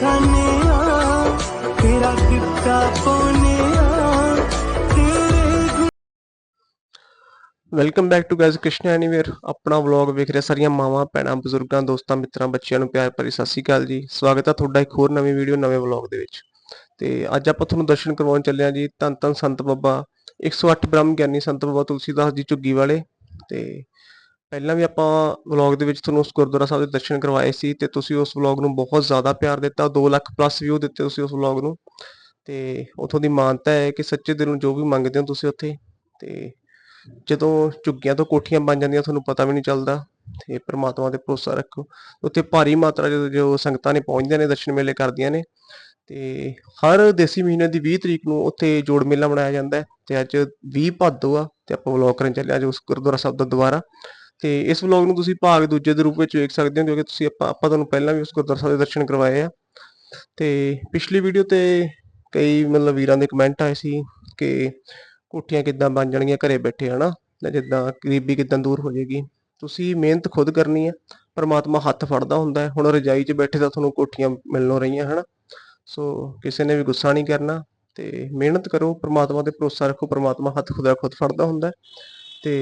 ਖਾਨੇ ਤੇਰਾ ਕਿੱਤਾ ਪਾਉਨੇ ਤੇਰੇ welcome back to guys Krishna anyway ਆਪਣਾ ਵਲੌਗ ਵੇਖ ਰਿਹਾ ਸਾਰੀਆਂ ਮਾਵਾਂ, ਭੈਣਾਂ, ਬਜ਼ੁਰਗਾਂ, ਦੋਸਤਾਂ, ਮਿੱਤਰਾਂ, ਬੱਚਿਆਂ ਨੂੰ ਪਿਆਰ ਭਰੀ ਸਤਿ ਸ਼੍ਰੀ ਅਕਾਲ ਜੀ। ਸਵਾਗਤ ਹੈ ਤੁਹਾਡਾ ਇੱਕ ਹੋਰ ਨਵੀਂ ਵੀਡੀਓ ਨਵੇਂ ਵਲੌਗ ਦੇ ਵਿੱਚ। ਤੇ ਅੱਜ ਆਪਾਂ ਤੁਹਾਨੂੰ ਦਰਸ਼ਨ ਕਰਵਾਉਣ ਚੱਲੇ ਹਾਂ ਜੀ ਧੰਨ ਧੰਨ ਸੰਤ ਬਾਬਾ 108 ਬ੍ਰਹਮ ਗਿਆਨੀ ਸੰਤ ਬਾਬਾ ਤੁਲਸੀਦਾਸ ਜੀ ਝੁੱਗੀ ਵਾਲੇ। ਤੇ ਪਹਿਲਾਂ ਵੀ ਆਪਾਂ ਵਲੌਗ ਦੇ ਵਿੱਚ ਤੁਹਾਨੂੰ ਉਸ ਗੁਰਦੁਆਰਾ ਸਾਹਿਬ ਦੇ ਦਰਸ਼ਨ ਕਰਵਾਏ ਸੀ ਤੇ ਤੁਸੀਂ ਉਸ ਵਲੌਗ ਨੂੰ ਬਹੁਤ ਜ਼ਿਆਦਾ ਪਿਆਰ ਦਿੱਤਾ 2 ਲੱਖ ਪਲੱਸ ਵਿਊ ਦਿੱਤੇ ਤੁਸੀਂ ਉਸ ਵਲੌਗ ਨੂੰ ਤੇ ਉਥੋਂ ਦੀ ਮਾਨਤਾ ਹੈ ਕਿ ਸੱਚੇ ਦਿਲੋਂ ਜੋ ਵੀ ਮੰਗਦੇ ਹੋ ਤੁਸੀਂ ਉੱਥੇ ਤੇ ਜਦੋਂ ਝੁੱਗੀਆਂ ਤੋਂ ਕੋਠੀਆਂ ਬਣ ਜਾਂਦੀਆਂ ਤੁਹਾਨੂੰ ਪਤਾ ਵੀ ਨਹੀਂ ਚੱਲਦਾ ਤੇ ਪ੍ਰਮਾਤਮਾ ਤੇ ਭਰੋਸਾ ਰੱਖੋ। ਉੱਥੇ ਭਾਰੀ ਮਾਤਰਾ ਜਦੋਂ ਜੋ ਸੰਗਤਾਂ ਨੇ ਪਹੁੰਚਦੀਆਂ ਨੇ, ਦਰਸ਼ਨ ਮੇਲੇ ਕਰਦੀਆਂ ਨੇ ਤੇ ਹਰ ਦੇਸੀ ਮਹੀਨੇ ਦੀ 20 ਤਰੀਕ ਨੂੰ ਉੱਥੇ ਜੋੜ ਮੇਲਾ ਮਨਾਇਆ ਜਾਂਦਾ ਹੈ ਤੇ ਅੱਜ 20 ਭਾਦੋ ਆ ਤੇ ਆਪਾਂ ਵਲੌਗ ਕਰਨ ਚੱਲੇ ਅੱਜ ਉਸ ਗੁਰਦੁਆਰਾ ਸਾਹਿਬ ਦਾ ਦੁਬਾਰਾ। ਤੇ ਇਸ ਵਲੌਗ ਨੂੰ ਤੁਸੀਂ ਭਾਗ ਦੂਜੇ ਦੇ ਰੂਪ ਵਿੱਚ ਵੇਖ ਸਕਦੇ ਹੋ ਕਿਉਂਕਿ ਤੁਸੀਂ ਆਪਾਂ ਆਪਾਂ ਤੁਹਾਨੂੰ ਪਹਿਲਾਂ ਵੀ ਉਸ ਗੁਰਦੁਆਰਾ ਸਾਹਿਬ ਦੇ ਦਰਸ਼ਨ ਕਰਵਾਏ ਆ। ਤੇ ਪਿਛਲੀ ਵੀਡੀਓ ਤੇ ਕਈ ਮਤਲਬ ਵੀਰਾਂ ਦੇ ਕਮੈਂਟ ਆਏ ਸੀ ਕਿ ਕੋਠੀਆਂ ਕਿੱਦਾਂ ਬਣ ਜਾਣਗੀਆਂ ਘਰੇ ਬੈਠੇ, ਹਨਾ? ਜਾਂ ਜਿੱਦਾਂ ਗਰੀਬੀ ਕਿੱਦਾਂ ਦੂਰ ਹੋ ਜਾਏਗੀ। ਤੁਸੀਂ ਮਿਹਨਤ ਖੁਦ ਕਰਨੀ ਹੈ ਪਰਮਾਤਮਾ ਹੱਥ ਫੜਦਾ ਹੁੰਦਾ ਹੈ। ਹੁਣ ਰਜਾਈ 'ਚ ਬੈਠੇ ਤਾਂ ਤੁਹਾਨੂੰ ਕੋਠੀਆਂ ਮਿਲਣੋਂ ਰਹੀਆਂ, ਹਨਾ? ਸੋ ਕਿਸੇ ਨੇ ਵੀ ਗੁੱਸਾ ਨਹੀਂ ਕਰਨਾ ਤੇ ਮਿਹਨਤ ਕਰੋ, ਪਰਮਾਤਮਾ ਤੇ ਭਰੋਸਾ ਰੱਖੋ, ਪਰਮਾਤਮਾ ਹੱਥ ਖੁਦਾ ਖੁਦ ਫੜਦਾ ਹੁੰਦਾ ਹੈ। ਤੇ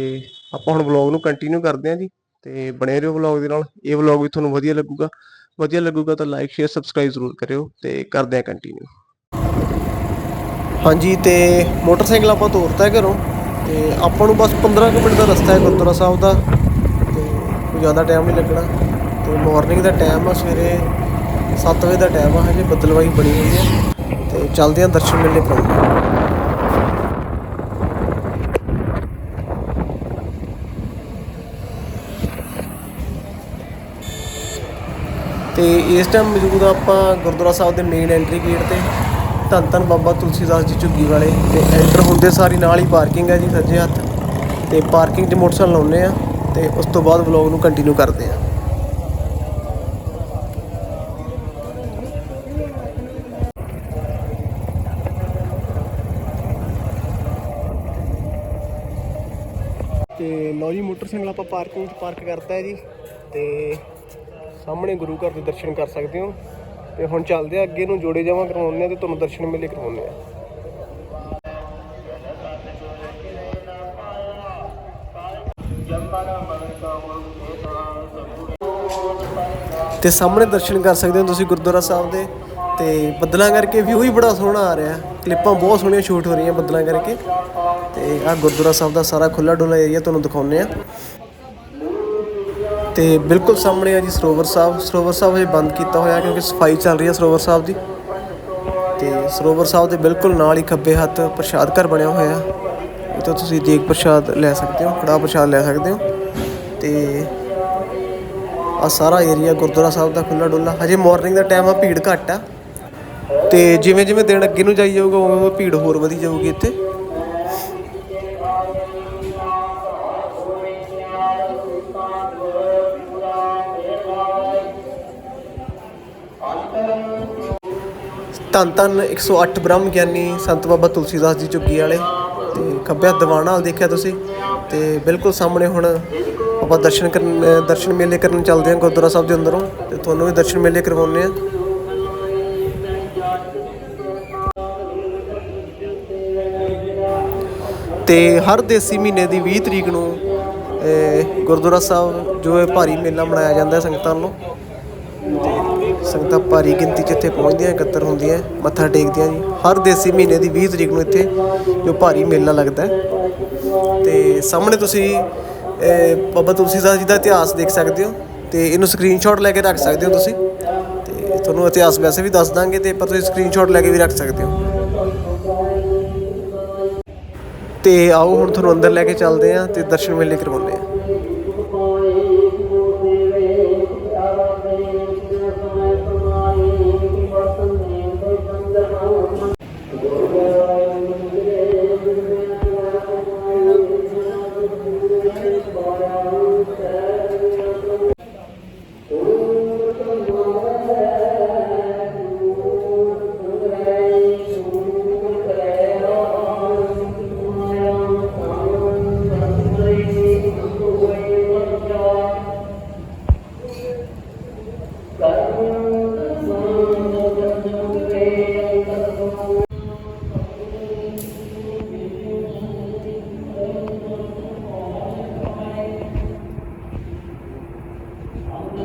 ਆਪਾਂ ਹੁਣ ਵਲੌਗ ਨੂੰ ਕੰਟੀਨਿਊ ਕਰਦੇ ਹਾਂ ਜੀ ਤੇ ਬਣੇ ਰਹੋ ਵਲੌਗ ਦੇ ਨਾਲ। ਇਹ ਵਲੌਗ ਵੀ ਤੁਹਾਨੂੰ ਵਧੀਆ ਲੱਗੂਗਾ। ਵਧੀਆ ਲੱਗੂਗਾ ਤਾਂ ਲਾਈਕ ਸ਼ੇਅਰ ਸਬਸਕ੍ਰਾਈਬ ਜ਼ਰੂਰ ਕਰਿਓ ਤੇ ਕਰਦੇ ਹਾਂ ਕੰਟੀਨਿਊ ਹਾਂਜੀ, ਤੇ ਮੋਟਰਸਾਈਕਲ ਆਪਾਂ ਤੋਰਤਾ ਹੈ ਘਰੋਂ ਤੇ ਆਪਾਂ ਨੂੰ ਬਸ 15 ਕੁ ਮਿੰਟ ਦਾ ਰਸਤਾ ਹੈ ਗੁਰਦੁਆਰਾ ਸਾਹਿਬ ਦਾ ਤੇ ਕੋਈ ਜ਼ਿਆਦਾ ਟਾਈਮ ਨਹੀਂ ਲੱਗਣਾ। ਤੇ ਮਾਰਨਿੰਗ ਦਾ ਟਾਈਮ ਆ, ਸਵੇਰੇ 7 ਵਜੇ ਦਾ ਟਾਈਮ ਆ, ਹਜੇ ਬੱਦਲਵਾਈ ਬਣੀ ਹੋਈ ਹੈ ਤੇ ਚੱਲਦੇ ਹਾਂ ਦਰਸ਼ਨ ਮੇਲੇ ਕਰਾਉਂਦੇ ਤੇ ਇਸ ਟਾਈਮ ਮੌਜੂਦ ਆਪਾਂ ਗੁਰਦੁਆਰਾ ਸਾਹਿਬ ਦੇ ਮੇਨ ਐਂਟਰੀ ਗੇਟ ਤੇ ਧੰਨ ਧੰਨ ਬਾਬਾ ਤੁਲਸੀਦਾਸ ਜੀ ਝੁੱਗੀ ਵਾਲੇ ਤੇ ਐਂਟਰ ਹੁੰਦੇ ਸਾਰੀ ਨਾਲ ਹੀ ਪਾਰਕਿੰਗ ਹੈ ਜੀ ਸੱਜੇ ਹੱਥ ਤੇ ਪਾਰਕਿੰਗ 'ਚ ਮੋਟਰਸਾਈਕਲ ਲਾਉਂਦੇ ਆ ਤੇ ਉਸ ਤੋਂ ਬਾਅਦ ਵਲੌਗ ਨੂੰ ਕੰਟੀਨਿਊ ਕਰਦੇ ਆ ਤੇ ਲਓ ਜੀ ਮੋਟਰਸਾਈਕਲ ਆਪਾਂ ਪਾਰਕਿੰਗ 'ਚ ਪਾਰਕ ਕਰਤਾ ਹੈ ਜੀ ਤੇ ਸਾਹਮਣੇ ਗੁਰੂ ਘਰ ਦੇ ਦਰਸ਼ਨ ਕਰ ਸਕਦੇ ਹੋ। ਤੇ ਹੁਣ ਚੱਲਦੇ ਆ ਅੱਗੇ ਨੂੰ ਜੋੜੇ ਜਾਵਾਂ ਕਰਵਾਉਂਦੇ ਆ ਤੇ ਤੁਹਾਨੂੰ ਦਰਸ਼ਨ ਮੇਲੇ ਕਰਵਾਉਂਦੇ ਆ ਤੇ ਸਾਹਮਣੇ ਦਰਸ਼ਨ ਕਰ ਸਕਦੇ ਹੋ ਤੁਸੀਂ ਗੁਰਦੁਆਰਾ ਸਾਹਿਬ ਦੇ। ਤੇ ਬੱਦਲਾਂ ਕਰਕੇ ਵਿਊ ਹੀ ਬੜਾ ਸੋਹਣਾ ਆ ਰਿਹਾ। ਕਲਿੱਪਾਂ ਬਹੁਤ ਸੋਹਣੀਆਂ ਸ਼ੂਟ ਹੋ ਰਹੀਆਂ ਬੱਦਲਾਂ ਕਰਕੇ। ਤੇ ਆਹ ਗੁਰਦੁਆਰਾ ਸਾਹਿਬ ਦਾ ਸਾਰਾ ਖੁੱਲਾ ਡੁੱਲਾ ਏਰੀਆ ਤੁਹਾਨੂੰ ਦਿਖਾਉਂਦੇ ਆ ਤੇ ਬਿਲਕੁਲ ਸਾਹਮਣੇ ਆ ਜੀ ਸਰੋਵਰ ਸਾਹਿਬ। ਸਰੋਵਰ ਸਾਹਿਬ ਹਜੇ ਬੰਦ ਕੀਤਾ ਹੋਇਆ ਕਿਉਂਕਿ ਸਫ਼ਾਈ ਚੱਲ ਰਹੀ ਹੈ ਸਰੋਵਰ ਸਾਹਿਬ ਦੀ। ਤੇ ਸਰੋਵਰ ਸਾਹਿਬ ਦੇ ਬਿਲਕੁਲ ਨਾਲ ਹੀ ਖੱਬੇ ਹੱਥ ਪ੍ਰਸ਼ਾਦ ਘਰ ਬਣਿਆ ਹੋਇਆ ਇੱਥੋਂ ਤੁਸੀਂ ਦੇਗ ਪ੍ਰਸ਼ਾਦ ਲੈ ਸਕਦੇ ਹੋ, ਕੜਾਹ ਪ੍ਰਸ਼ਾਦ ਲੈ ਸਕਦੇ ਹੋ। ਤੇ ਆ ਸਾਰਾ ਏਰੀਆ ਗੁਰਦੁਆਰਾ ਸਾਹਿਬ ਦਾ ਖੁੱਲਾ ਡੁੱਲਾ ਹਜੇ ਮਾਰਨਿੰਗ ਦਾ ਟਾਈਮ ਆ, ਭੀੜ ਘੱਟ ਆ। ਤੇ ਜਿਵੇਂ ਜਿਵੇਂ ਦਿਨ ਅੱਗੇ ਨੂੰ ਜਾਈ ਜਾਊਗਾ ਉਵੇਂ ਉਵੇਂ ਭੀੜ ਹੋਰ ਵਧੀ ਜਾਊਗੀ ਇੱਥੇ। ਧੰਨ ਧੰਨ 108 ਬ੍ਰਹਮ ਗਿਆਨੀ ਸੰਤ ਬਾਬਾ ਤੁਲਸੀਦਾਸ ਜੀ ਝੁੱਗੀ ਵਾਲੇ ਤੇ ਖੱਬੇ ਹੱਥ ਦੀਵਾਨ ਹਾਲ ਦੇਖਿਆ ਤੁਸੀਂ ਤੇ ਬਿਲਕੁਲ ਸਾਹਮਣੇ ਹੁਣ ਆਪਾਂ ਦਰਸ਼ਨ ਕਰਨ, ਦਰਸ਼ਨ ਮੇਲੇ ਕਰਨ ਚੱਲਦੇ ਹਾਂ ਗੁਰਦੁਆਰਾ ਸਾਹਿਬ ਦੇ ਅੰਦਰੋਂ ਤੇ ਤੁਹਾਨੂੰ ਵੀ ਦਰਸ਼ਨ ਮੇਲੇ ਕਰਵਾਉਂਦੇ ਆ ਤੇ ਹਰ ਦੇਸੀ ਮਹੀਨੇ ਦੀ 20 ਤਰੀਕ ਨੂੰ ਗੁਰਦੁਆਰਾ ਸਾਹਿਬ ਜੋ ਹੈ ਭਾਰੀ ਮੇਲਾ ਮਨਾਇਆ ਜਾਂਦਾ ਸੰਗਤਾਂ ਵੱਲੋਂ ਸੰਗਤਾਂ ਭਾਰੀ ਗਿਣਤੀ 'ਚ ਇੱਥੇ ਪਹੁੰਚਦੀਆਂ ਇਕੱਤਰ ਹੁੰਦੀਆਂ ਮੱਥਾ ਟੇਕਦੀਆਂ ਜੀ। ਹਰ ਦੇਸੀ ਮਹੀਨੇ ਦੀ 20 ਤਰੀਕ ਨੂੰ ਇੱਥੇ ਜੋ ਭਾਰੀ ਮੇਲਾ ਲੱਗਦਾ ਹੈ। ਤੇ ਸਾਹਮਣੇ ਤੁਸੀਂ ਅਹ, ਬਾਬਾ ਤੁਲਸੀਦਾਸ ਜੀ ਦਾ ਇਤਿਹਾਸ ਦੇਖ ਸਕਦੇ ਹੋ ਤੇ ਇਹਨੂੰ ਸਕਰੀਨਸ਼ਾਟ ਲੈ ਕੇ ਰੱਖ ਸਕਦੇ ਹੋ ਤੁਸੀਂ। ਤੇ ਤੁਹਾਨੂੰ ਇਤਿਹਾਸ ਵੈਸੇ ਵੀ ਦੱਸ ਦਾਂਗੇ ਤੇ ਪਰ ਤੁਸੀਂ ਸਕਰੀਨਸ਼ਾਟ ਲੈ ਕੇ ਵੀ ਰੱਖ ਸਕਦੇ ਹੋ। ਤੇ ਆਓ ਹੁਣ ਤੁਹਾਨੂੰ ਅੰਦਰ ਲੈ ਕੇ ਚੱਲਦੇ ਹਾਂ ਤੇ ਦਰਸ਼ਨ ਮੇਲੇ ਕਰਵਾਉਂਦੇ ਹਾਂ।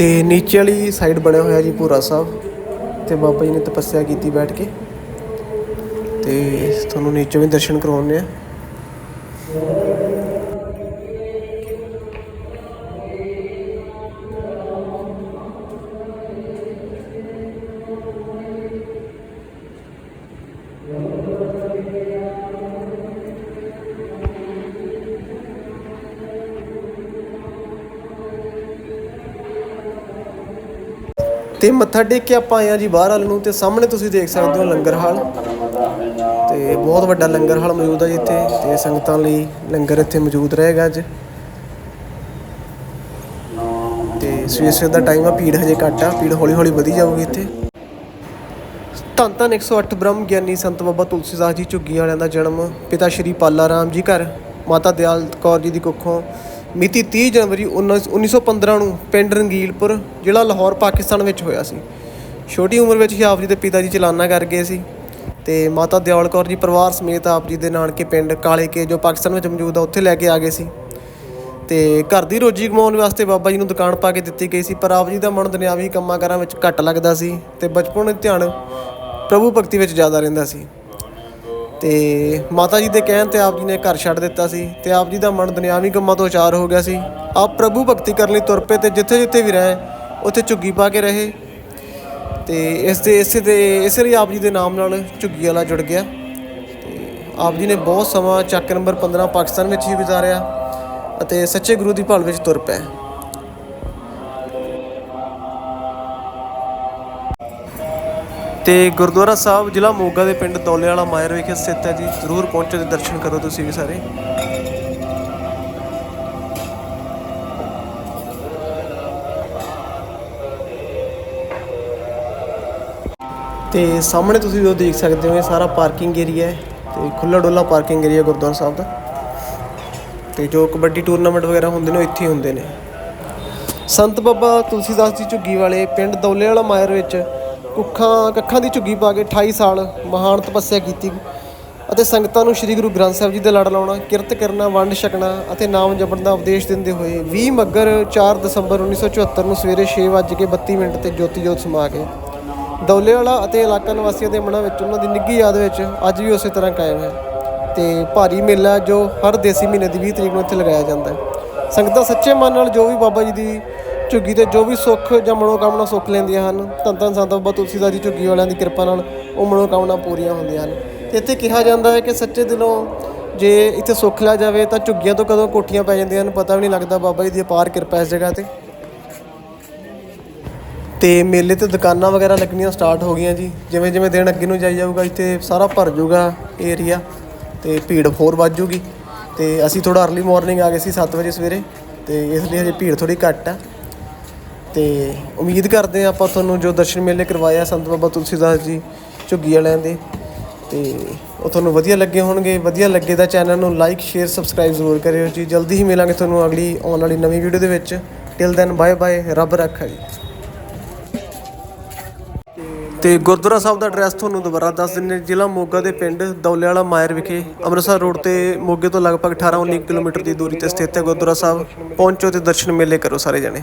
ਤੇ ਨੀਚੇ ਵਾਲੀ ਸਾਈਡ ਬਣਿਆ ਹੋਇਆ ਜੀ ਪੂਰਾ ਸਾਹਿਬ। ਤੇ ਬਾਬਾ ਜੀ ਨੇ ਤਪੱਸਿਆ ਕੀਤੀ ਬੈਠ ਕੇ। ਤੇ ਤੁਹਾਨੂੰ ਨੀਚੇ ਵੀ ਦਰਸ਼ਨ ਕਰਵਾਉਂਦੇ ਆ। ਤੇ ਮੱਥਾ ਟੇਕ ਕੇ ਆਪਾਂ ਆਏ ਆ ਜੀ ਬਾਹਰ ਵੱਲ ਨੂੰ ਤੇ ਸਾਹਮਣੇ ਤੁਸੀਂ ਦੇਖ ਸਕਦੇ ਹੋ ਲੰਗਰ ਹਾਲ। ਤੇ ਬਹੁਤ ਵੱਡਾ ਲੰਗਰ ਹਾਲ ਮੌਜੂਦ ਹੈ ਜੀ ਇੱਥੇ ਤੇ ਸੰਗਤਾਂ ਲਈ ਲੰਗਰ ਇੱਥੇ ਮੌਜੂਦ ਰਹੇਗਾ ਅੱਜ। ਤੇ ਸਵੇਰ ਸਵੇਰ ਦਾ ਟਾਈਮ ਆ, ਭੀੜ ਹਜੇ ਘੱਟ ਆ, ਭੀੜ ਹੌਲੀ ਹੌਲੀ ਵਧੀ ਜਾਊਗੀ ਇੱਥੇ। ਧੰਨ ਧੰਨ 108 ਬ੍ਰਹਮ ਗਿਆਨੀ ਸੰਤ ਬਾਬਾ ਤੁਲਸੀਦਾਸ ਜੀ ਝੁੱਗੀ ਵਾਲਿਆਂ ਦਾ ਜਨਮ। ਪਿਤਾ ਸ਼੍ਰੀ ਪਾਲਾ ਰਾਮ ਜੀ ਘਰ। ਮਾਤਾ ਦਿਆਲ ਕੌਰ ਜੀ ਦੀ ਕੁੱਖੋਂ ਮਿਤੀ 30 ਜਨਵਰੀ 19 1915 ਨੂੰ ਪਿੰਡ ਰੰਗੀਲਪੁਰ, ਜ਼ਿਲ੍ਹਾ ਲਾਹੌਰ, ਪਾਕਿਸਤਾਨ ਵਿੱਚ ਹੋਇਆ ਸੀ। ਛੋਟੀ ਉਮਰ ਵਿੱਚ ਹੀ ਆਪ ਜੀ ਦੇ ਪਿਤਾ ਜੀ ਚਲਾਨਾ ਕਰ ਗਏ ਸੀ ਤੇ ਮਾਤਾ ਦਿਆਲ ਕੌਰ ਜੀ ਪਰਿਵਾਰ ਸਮੇਤ ਆਪ ਜੀ ਦੇ ਨਾਨਕੇ ਪਿੰਡ ਕਾਲੇ ਕੇ, ਜੋ ਪਾਕਿਸਤਾਨ ਵਿੱਚ ਮੌਜੂਦ ਆ, ਉੱਥੇ ਲੈ ਕੇ ਆ ਗਏ ਸੀ। ਤੇ ਘਰ ਦੀ ਰੋਜੀ ਕਮਾਉਣ ਵਾਸਤੇ ਬਾਬਾ ਜੀ ਨੂੰ ਦੁਕਾਨ ਪਾ ਕੇ ਦਿੱਤੀ ਗਈ ਸੀ, ਪਰ ਆਪ ਜੀ ਦਾ ਮਨ ਦੁਨਿਆਵੀ ਕੰਮਾਂ ਕਾਰਾਂ ਵਿੱਚ ਘੱਟ ਲੱਗਦਾ ਸੀ ਤੇ ਬਚਪਨ ਵਿੱਚ ਧਿਆਨ ਪ੍ਰਭੂ ਭਗਤੀ ਵਿੱਚ ਜ਼ਿਆਦਾ ਰਹਿੰਦਾ ਸੀ। ਤੇ ਮਾਤਾ ਜੀ ਦੇ ਕਹਿਣ ਤੇ ਆਪ ਜੀ ਨੇ ਘਰ ਛੱਡ ਦਿੱਤਾ ਸੀ ਤੇ ਆਪ ਜੀ ਦਾ ਮਨ ਦੁਨਿਆਵੀ ਕੰਮਾਂ ਤੋਂ ਆਚਾਰ ਹੋ ਗਿਆ ਸੀ। ਆਪ ਪ੍ਰਭੂ ਭਗਤੀ ਕਰਨ ਲਈ ਤੁਰ ਪਏ ਤੇ ਜਿੱਥੇ ਜਿੱਥੇ ਵੀ ਰਹੇ, ਉੱਥੇ ਝੁੱਗੀ ਪਾ ਕੇ ਰਹੇ। ਤੇ ਇਸ ਦੇ, ਇਸੇ ਦੇ, ਇਸੇ ਲਈ ਆਪ ਜੀ ਦੇ ਨਾਮ ਨਾਲ ਝੁੱਗੀ ਵਾਲਾ ਜੁੜ ਗਿਆ। ਤੇ ਆਪ ਜੀ ਨੇ ਬਹੁਤ ਸਮਾਂ ਚੱਕ ਨੰਬਰ 15 ਪਾਕਿਸਤਾਨ ਵਿੱਚ ਹੀ ਗੁਜ਼ਾਰਿਆ ਅਤੇ ਸੱਚੇ ਗੁਰੂ ਦੀ ਭਾਲ ਵਿੱਚ ਤੁਰ ਪਏ। ਤੇ ਗੁਰਦੁਆਰਾ ਸਾਹਿਬ ਜ਼ਿਲ੍ਹਾ ਮੋਗਾ ਦੇ ਪਿੰਡ ਦੌਲੇ ਵਾਲਾ ਮਾਇਰ ਵਿਖੇ ਸਥਿਤ ਹੈ ਜੀ। ਜ਼ਰੂਰ ਪਹੁੰਚੋ ਤੇ ਦਰਸ਼ਨ ਕਰੋ ਤੁਸੀਂ ਵੀ ਸਾਰੇ। ਤੇ ਸਾਹਮਣੇ ਤੁਸੀਂ ਜੋ ਦੇਖ ਸਕਦੇ ਹੋ, ਇਹ ਸਾਰਾ ਪਾਰਕਿੰਗ ਏਰੀਆ ਹੈ ਤੇ ਖੁੱਲਾ ਡੁੱਲਾ ਪਾਰਕਿੰਗ ਏਰੀਆ ਗੁਰਦੁਆਰਾ ਸਾਹਿਬ ਦਾ। ਤੇ ਜੋ ਕਬੱਡੀ ਟੂਰਨਾਮੈਂਟ ਵਗੈਰਾ ਹੁੰਦੇ ਨੇ, ਉਹ ਇੱਥੇ ਹੀ ਹੁੰਦੇ ਨੇ। ਸੰਤ ਬਾਬਾ ਤੁਲਸੀਦਾਸ ਜੀ ਝੁੱਗੀ ਵਾਲੇ ਪਿੰਡ ਦੌਲੇ ਵਾਲਾ ਮਾਇਰ ਵਿੱਚ ਕੁੱਖਾਂ, ਕੱਖਾਂ ਦੀ ਝੁੱਗੀ ਪਾ ਕੇ 28 ਸਾਲ ਮਹਾਨ ਤਪੱਸਿਆ ਕੀਤੀ। ਅਤੇ ਸੰਗਤਾਂ ਨੂੰ ਸ੍ਰੀ ਗੁਰੂ ਗ੍ਰੰਥ ਸਾਹਿਬ ਜੀ ਦੇ ਲੜ ਲਾਉਣਾ, ਕਿਰਤ ਕਰਨਾ, ਵੰਡ ਛਕਣਾ ਅਤੇ ਨਾਮ ਜਪਣ ਦਾ ਉਪਦੇਸ਼ ਦਿੰਦੇ ਹੋਏ 20 ਮੱਗਰ 4 ਦਸੰਬਰ 1974 ਨੂੰ ਸਵੇਰੇ 6:32 ਮਿੰਟ ਤੇ ਜੋਤੀ ਜੋਤ ਸਮਾ ਕੇ। ਦੌਲੇ ਵਾਲਾ ਅਤੇ ਇਲਾਕਾ ਨਿਵਾਸੀਆਂ ਦੇ ਮਨਾਂ ਵਿੱਚ ਉਹਨਾਂ ਦੀ ਨਿੱਘੀ ਯਾਦ ਵਿੱਚ ਅੱਜ ਵੀ ਉਸੇ ਤਰ੍ਹਾਂ ਕਾਇਮ ਹੈ। ਤੇ ਭਾਰੀ ਮੇਲਾ ਜੋ ਹਰ ਦੇਸੀ ਮਹੀਨੇ ਦੀ 20 ਤਰੀਕ ਨੂੰ ਇੱਥੇ ਲਗਾਇਆ ਜਾਂਦਾ ਹੈ। ਸੰਗਤਾਂ ਸੱਚੇ ਮਨ ਨਾਲ ਜੋ ਵੀ ਬਾਬਾ ਜੀ ਦੀ ਝੁੱਗੀ ਤੇ ਜੋ ਵੀ ਸੁੱਖ ਜਾਂ ਮਨੋਕਾਮਨਾ ਸੁੱਖ ਲੈਂਦੀਆਂ ਹਨ, ਧੰਨ ਧੰਨ ਸੰਤ ਬਾਬਾ ਤੁਲਸੀਦਾਸ ਜੀ ਝੁੱਗੀ ਵਾਲਿਆਂ ਦੀ ਕਿਰਪਾ ਨਾਲ ਉਹ ਮਨੋਕਾਮਨਾ ਪੂਰੀਆਂ ਹੁੰਦੀਆਂ ਹਨ। ਤੇ ਇੱਥੇ ਕਿਹਾ ਜਾਂਦਾ ਹੈ ਕਿ ਸੱਚੇ ਦਿਲੋਂ ਜੇ ਇੱਥੇ ਸੁੱਖ ਲਿਆ ਜਾਵੇ ਤਾਂ ਝੁੱਗੀਆਂ ਤੋਂ ਕਦੋਂ ਕੋਠੀਆਂ ਪੈ ਜਾਂਦੀਆਂ ਹਨ, ਪਤਾ ਵੀ ਨਹੀਂ ਲੱਗਦਾ ਬਾਬਾ ਜੀ ਦੀ ਅਪਾਰ ਕਿਰਪਾ ਇਸ ਜਗ੍ਹਾ ਤੇ। ਤੇ ਮੇਲੇ ਤੇ ਦੁਕਾਨਾਂ ਵਗੈਰਾ ਲੱਗਣੀਆਂ ਸਟਾਰਟ ਹੋ ਗਈਆਂ ਜੀ। ਜਿਵੇਂ ਜਿਵੇਂ ਦਿਨ ਅੱਗੇ ਨੂੰ ਜਾਈ ਜਾਊਗਾ, ਇੱਥੇ ਸਾਰਾ ਭਰ ਜਾਊਗਾ ਏਰੀਆ ਤੇ ਭੀੜ ਹੋਰ ਵੱਧ ਜੂਗੀ ਤੇ ਅਸੀਂ ਥੋੜਾ अर्ਲੀ ਮਾਰਨਿੰਗ ਆ ਗਏ ਸੀ 7 ਵਜੇ ਸਵੇਰੇ, ਤੇ ਇਸ ਲਈ ਹਜੇ ਭੀੜ ਥੋੜੀ ਘੱਟ ਆ। ਤੇ ਉਮੀਦ ਕਰਦੇ ਹਾਂ ਆਪਾਂ ਤੁਹਾਨੂੰ ਜੋ ਦਰਸ਼ਨ ਮੇਲੇ ਕਰਵਾਇਆ ਸੰਤ ਬਾਬਾ ਤੁਲਸੀਦਾਸ ਜੀ ਝੁੱਗੀ ਵਾਲਿਆਂ ਦੇ, ਤੇ ਉਹ ਤੁਹਾਨੂੰ ਵਧੀਆ ਲੱਗੇ ਹੋਣਗੇ। ਵਧੀਆ ਲੱਗੇ ਤਾਂ ਚੈਨਲ ਨੂੰ ਲਾਈਕ ਸ਼ੇਅਰ ਸਬਸਕ੍ਰਾਈਬ ਜ਼ਰੂਰ ਕਰਿਓ ਜੀ। ਜਲਦੀ ਹੀ ਮਿਲਾਂਗੇ ਤੁਹਾਨੂੰ ਅਗਲੀ, ਆਉਣ ਵਾਲੀ ਨਵੀਂ ਵੀਡੀਓ ਦੇ ਵਿੱਚ। ਟਿਲ ਦੈਨ ਬਾਏ ਬਾਏ ਰੱਬ ਰੱਖਾ ਜੀ। ਤੇ ਗੁਰਦੁਆਰਾ ਸਾਹਿਬ ਦਾ ਐਡਰੈਸ ਤੁਹਾਨੂੰ ਦੁਬਾਰਾ ਦੱਸ ਦਿੰਨੇ ਜ਼ਿਲ੍ਹਾ ਮੋਗਾ ਦੇ ਪਿੰਡ ਦੌਲੇ ਵਾਲਾ ਮਾਇਰ ਵਿਖੇ ਅੰਮ੍ਰਿਤਸਰ ਰੋਡ ਤੇ ਮੋਗੇ ਤੋਂ ਲਗਭਗ 18-19 ਕਿਲੋਮੀਟਰ ਦੀ ਦੂਰੀ ਤੇ ਸਥਿਤ ਹੈ ਗੁਰਦੁਆਰਾ ਸਾਹਿਬ। ਪਹੁੰਚੋ ਤੇ ਦਰਸ਼ਨ ਮੇਲੇ ਕਰੋ ਸਾਰੇ ਜਣੇ।